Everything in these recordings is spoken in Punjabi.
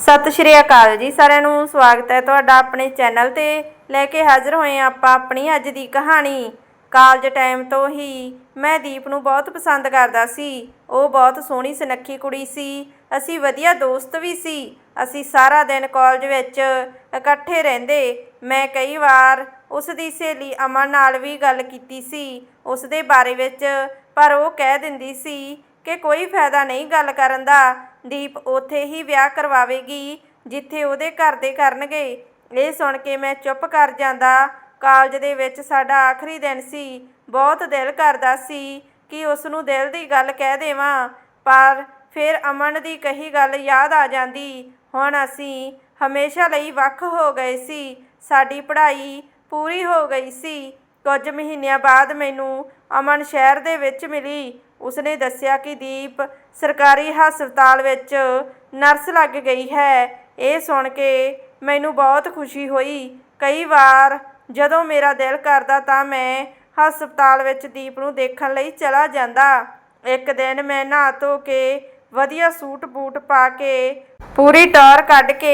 ਸਤਿ ਸ਼੍ਰੀ ਅਕਾਲ ਜੀ, ਸਾਰਿਆਂ ਨੂੰ ਸਵਾਗਤ ਹੈ ਤੁਹਾਡਾ ਆਪਣੇ ਚੈਨਲ ਤੇ। ਲੈ ਕੇ ਹਾਜ਼ਰ ਹੋਏ ਹਾਂ ਆਪਾਂ ਆਪਣੀ ਅੱਜ ਦੀ ਕਹਾਣੀ। ਕਾਲਜ ਟਾਈਮ ਤੋਂ ਹੀ ਮੈਂ ਦੀਪ ਨੂੰ ਬਹੁਤ ਪਸੰਦ ਕਰਦਾ ਸੀ। ਉਹ ਬਹੁਤ ਸੋਹਣੀ, ਸੁਨੱਖੀ ਕੁੜੀ ਸੀ। ਅਸੀਂ ਵਧੀਆ ਦੋਸਤ ਵੀ ਸੀ। ਅਸੀਂ ਸਾਰਾ ਦਿਨ ਕਾਲਜ ਵਿੱਚ ਇਕੱਠੇ ਰਹਿੰਦੇ। ਮੈਂ ਕਈ ਵਾਰ ਉਸ ਦੀ ਸਹੇਲੀ ਅਮਨ ਨਾਲ ਵੀ ਗੱਲ ਕੀਤੀ ਸੀ ਉਸ ਦੇ ਬਾਰੇ ਵਿੱਚ, ਪਰ ਉਹ ਕਹਿ ਦਿੰਦੀ ਸੀ ਕਿ ਕੋਈ ਫਾਇਦਾ ਨਹੀਂ ਗੱਲ ਕਰਨ ਦਾ। ਦੀਪ ਉੱਥੇ ਹੀ ਵਿਆਹ ਕਰਵਾਵੇਗੀ, ਜਿੱਥੇ ਉਹਦੇ ਘਰ ਦੇ ਕਰਨਗੇ। ਇਹ ਸੁਣ ਕੇ ਮੈਂ ਚੁੱਪ ਕਰ ਜਾਂਦਾ। ਕਾਲਜ ਦੇ ਵਿੱਚ ਸਾਡਾ ਆਖਰੀ ਦਿਨ ਸੀ। ਬਹੁਤ ਦਿਲ ਕਰਦਾ ਸੀ ਕਿ ਉਸ ਨੂੰ ਦਿਲ ਦੀ ਗੱਲ ਕਹਿ ਦੇਵਾਂ, ਪਰ ਫਿਰ ਅਮਨ ਦੀ ਕਹੀ ਗੱਲ ਯਾਦ ਆ ਜਾਂਦੀ। ਹੁਣ ਅਸੀਂ ਹਮੇਸ਼ਾ ਲਈ ਵੱਖ ਹੋ ਗਏ ਸੀ। ਸਾਡੀ ਪੜ੍ਹਾਈ ਪੂਰੀ ਹੋ ਗਈ ਸੀ। ਕੁਝ ਮਹੀਨਿਆਂ ਬਾਅਦ ਮੈਨੂੰ ਅਮਨ ਸ਼ਹਿਰ ਦੇ ਵਿੱਚ ਮਿਲੀ। ਉਸਨੇ ਦੱਸਿਆ ਕਿ ਦੀਪ ਸਰਕਾਰੀ ਹਸਪਤਾਲ ਵਿੱਚ ਨਰਸ ਲੱਗ ਗਈ ਹੈ। ਇਹ ਸੁਣ ਕੇ ਮੈਨੂੰ ਬਹੁਤ ਖੁਸ਼ੀ ਹੋਈ। ਕਈ ਵਾਰ ਜਦੋਂ ਮੇਰਾ ਦਿਲ ਕਰਦਾ ਤਾਂ ਮੈਂ ਹਸਪਤਾਲ ਵਿੱਚ ਦੀਪ ਨੂੰ ਦੇਖਣ ਲਈ ਚਲਾ ਜਾਂਦਾ। ਇੱਕ ਦਿਨ ਮੈਂ ਨਹਾ ਧੋ ਕੇ ਵਧੀਆ ਸੂਟ ਬੂਟ ਪਾ ਕੇ ਪੂਰੀ ਟੌਰ ਕੱਢ ਕੇ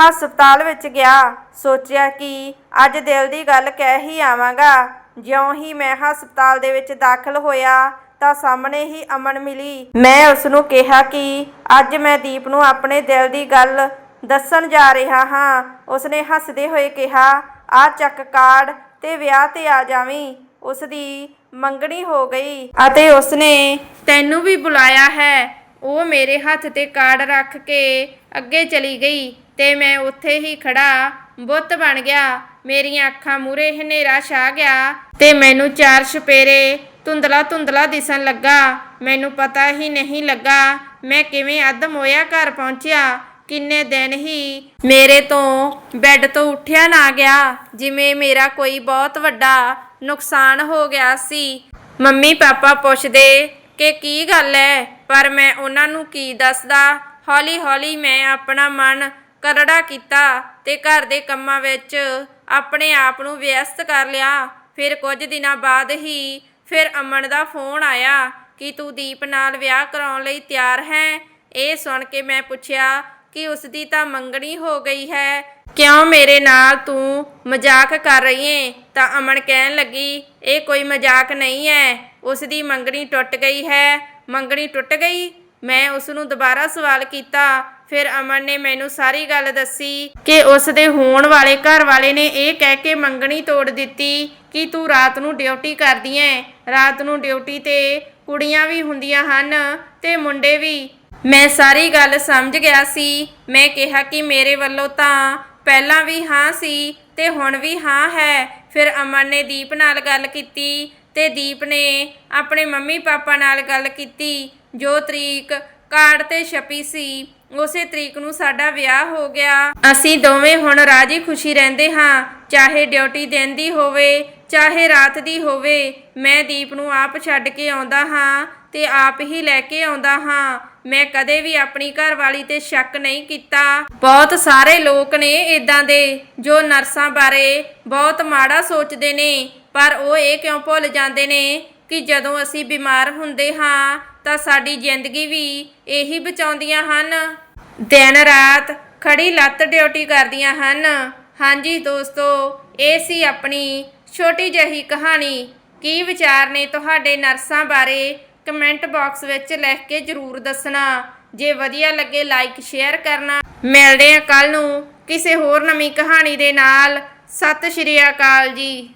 ਹਸਪਤਾਲ ਵਿੱਚ ਗਿਆ। ਸੋਚਿਆ ਕਿ ਅੱਜ ਦਿਲ ਦੀ ਗੱਲ ਕਹਿ ਹੀ ਆਵਾਂਗਾ। ਜਿਉਂ ਹੀ ਮੈਂ ਹਸਪਤਾਲ ਦੇ ਵਿੱਚ ਦਾਖਲ ਹੋਇਆ, ਤਾਂ ਸਾਹਮਣੇ ਹੀ ਅਮਨ ਮਿਲੀ। ਮੈਂ ਉਸ ਨੂੰ ਕਿਹਾ ਕਿ ਅੱਜ ਮੈਂ ਦੀਪ ਨੂੰ ਆਪਣੇ ਦਿਲ ਦੀ ਗੱਲ ਦੱਸਣ ਜਾ ਰਿਹਾ ਹਾਂ। ਉਸਨੇ ਹੱਸਦੇ ਹੋਏ ਕਿਹਾ, ਆ ਚੱਕ ਕਾਰਡ ਤੇ ਵਿਆਹ ਤੇ ਆ ਜਾਵੀਂ। ਉਸ ਦੀ ਮੰਗਣੀ ਹੋ ਗਈ। ਅਤੇ ਉਸਨੇ, ਤੈਨੂੰ ਵੀ ਬੁਲਾਇਆ ਹੈ। ਉਹ ਮੇਰੇ ਹੱਥ ਤੇ ਕਾਰਡ ਰੱਖ ਕੇ ਅੱਗੇ ਚਲੀ ਗਈ ਤੇ ਮੈਂ ਉੱਥੇ ਹੀ ਖੜਾ ਬੁੱਤ ਬਣ ਗਿਆ। ਮੇਰੀਆਂ ਅੱਖਾਂ ਮੂਰੇ ਹਨੇਰਾ ਛਾ ਗਿਆ ਤੇ ਮੈਨੂੰ ਚਾਰ ਛਪੇਰੇ ਧੁੰਦਲਾ ਧੁੰਦਲਾ ਦਿਸਣ ਲੱਗਾ। ਮੈਨੂੰ ਪਤਾ ਹੀ ਨਹੀਂ ਲੱਗਾ ਮੈਂ ਕਿਵੇਂ ਅੱਧ ਮੋਇਆ ਘਰ ਪਹੁੰਚਿਆ। ਕਿੰਨੇ ਦਿਨ ਹੀ ਮੇਰੇ ਤੋਂ ਬੈੱਡ ਤੋਂ ਉੱਠਿਆ ਨਾ ਗਿਆ, ਜਿਵੇਂ ਮੇਰਾ ਕੋਈ ਬਹੁਤ ਵੱਡਾ ਨੁਕਸਾਨ ਹੋ ਗਿਆ ਸੀ। ਮੰਮੀ ਪਾਪਾ ਪੁੱਛਦੇ ਕਿ ਕੀ ਗੱਲ ਹੈ ਪਰ ਮੈਂ ਉਹਨਾਂ ਨੂੰ ਕੀ ਦੱਸਦਾ? ਹੌਲੀ ਹੌਲੀ ਮੈਂ ਆਪਣਾ ਮਨ ਕਰੜਾ ਕੀਤਾ ਤੇ ਘਰ ਦੇ ਕੰਮਾਂ ਵਿੱਚ ਆਪਣੇ ਆਪ ਨੂੰ ਵਿਅਸਤ ਕਰ ਲਿਆ। ਫਿਰ ਕੁਝ ਦਿਨਾਂ ਬਾਅਦ ਹੀ ਫਿਰ ਅਮਨ ਦਾ ਫੋਨ ਆਇਆ ਕਿ ਤੂੰ ਦੀਪ ਨਾਲ ਵਿਆਹ ਕਰਾਉਣ ਲਈ ਤਿਆਰ ਹੈ। ਇਹ ਸੁਣ ਕੇ ਮੈਂ ਪੁੱਛਿਆ ਕਿ ਉਸ ਦੀ ਤਾਂ ਮੰਗਣੀ ਹੋ ਗਈ ਹੈ। ਕਿਉਂ ਮੇਰੇ ਨਾਲ ਤੂੰ ਮਜ਼ਾਕ ਕਰ ਰਹੀ ਏ? ਤਾਂ ਅਮਨ ਕਹਿਣ ਲੱਗੀ, ਇਹ ਕੋਈ ਮਜ਼ਾਕ ਨਹੀਂ ਹੈ। ਉਸ ਦੀ ਮੰਗਣੀ ਟੁੱਟ ਗਈ ਹੈ। ਮੰਗਣੀ ਟੁੱਟ ਗਈ? ਮੈਂ ਉਸ ਨੂੰ ਦੁਬਾਰਾ ਸਵਾਲ ਕੀਤਾ, ਫਿਰ ਅਮਨ ਨੇ ਮੈਨੂੰ ਸਾਰੀ ਗੱਲ ਦੱਸੀ ਕਿ ਉਸ ਦੇ ਹੋਣ ਵਾਲੇ ਘਰ ਵਾਲੇ ਨੇ ਇਹ ਕਹਿ ਕੇ ਮੰਗਣੀ ਤੋੜ ਦਿੱਤੀ ਕਿ ਤੂੰ ਰਾਤ ਨੂੰ ਡਿਊਟੀ ਕਰਦੀ ਐ। ਰਾਤ ਨੂੰ ਡਿਊਟੀ ਤੇ ਕੁੜੀਆਂ ਵੀ ਹੁੰਦੀਆਂ ਹਨ ਤੇ ਮੁੰਡੇ ਵੀ। ਮੈਂ ਸਾਰੀ ਗੱਲ ਸਮਝ ਗਿਆ ਸੀ। ਮੈਂ ਕਿਹਾ ਕਿ ਮੇਰੇ ਵੱਲੋਂ ਤਾਂ ਪਹਿਲਾਂ ਵੀ ਹਾਂ ਸੀ ਤੇ ਹੁਣ ਵੀ ਹਾਂ ਹੈ। ਫਿਰ ਅਮਨ ਨੇ ਦੀਪ ਨਾਲ ਗੱਲ ਕੀਤੀ ਤੇ ਦੀਪ ਨੇ ਆਪਣੇ ਮੰਮੀ ਪਾਪਾ ਨਾਲ ਗੱਲ ਕੀਤੀ ਜੋ ਤਰੀਕ ਕਾਰਡ ਤੇ ਛਪੀ ਸੀ, ਉਸੇ ਤਰੀਕ ਨੂੰ ਸਾਡਾ ਵਿਆਹ ਹੋ ਗਿਆ। ਅਸੀਂ ਦੋਵੇਂ ਹੁਣ ਰਾਜੀ ਖੁਸ਼ੀ ਰਹਿੰਦੇ ਹਾਂ, ਚਾਹੇ ਡਿਊਟੀ ਦਿਨ ਦੀ ਹੋਵੇ, ਚਾਹੇ ਰਾਤ ਦੀ ਹੋਵੇ। ਮੈਂ ਦੀਪ ਨੂੰ ਆਪ ਛੱਡ ਕੇ ਆਉਂਦਾ ਹਾਂ ਤੇ ਆਪ ਹੀ ਲੈ ਕੇ ਆਉਂਦਾ ਹਾਂ। ਮੈਂ ਕਦੇ ਵੀ ਆਪਣੀ ਘਰਵਾਲੀ ਤੇ ਸ਼ੱਕ ਨਹੀਂ ਕੀਤਾ। ਬਹੁਤ ਸਾਰੇ ਲੋਕ ਨੇ ਇਦਾਂ ਦੇ, ਜੋ ਨਰਸਾਂ ਬਾਰੇ ਬਹੁਤ ਮਾੜਾ ਸੋਚਦੇ ਨੇ, ਪਰ ਉਹ ਇਹ ਕਿਉਂ ਭੁੱਲ ਜਾਂਦੇ ਨੇ ਕਿ ਜਦੋਂ ਅਸੀਂ ਬਿਮਾਰ ਹੁੰਦੇ ਹਾਂ ਤਾਂ ਸਾਡੀ ਜ਼ਿੰਦਗੀ ਵੀ ਇਹੀ ਬਚਾਉਂਦੀਆਂ ਹਨ। ਦਿਨ ਰਾਤ ਖੜੀ ਲੱਤ ਡਿਊਟੀ ਕਰਦੀਆਂ ਹਨ। ਹਾਂਜੀ ਦੋਸਤੋ, ਇਹ ਸੀ ਆਪਣੀ ਛੋਟੀ ਜਿਹੀ ਕਹਾਣੀ। ਕੀ ਵਿਚਾਰ ਨੇ ਤੁਹਾਡੇ ਨਰਸਾਂ ਬਾਰੇ? ਕਮੈਂਟ ਬਾਕਸ ਵਿੱਚ ਲਿਖ ਕੇ ਜਰੂਰ ਦੱਸਣਾ। ਜੇ ਵਧੀਆ ਲੱਗੇ ਲਾਈਕ, ਸ਼ੇਅਰ ਕਰਨਾ। ਮਿਲਦੇ ਹਾਂ ਕੱਲ ਨੂੰ ਕਿਸੇ ਹੋਰ ਨਵੀਂ ਕਹਾਣੀ ਦੇ ਨਾਲ। ਸਤਿ ਸ਼੍ਰੀ ਅਕਾਲ ਜੀ।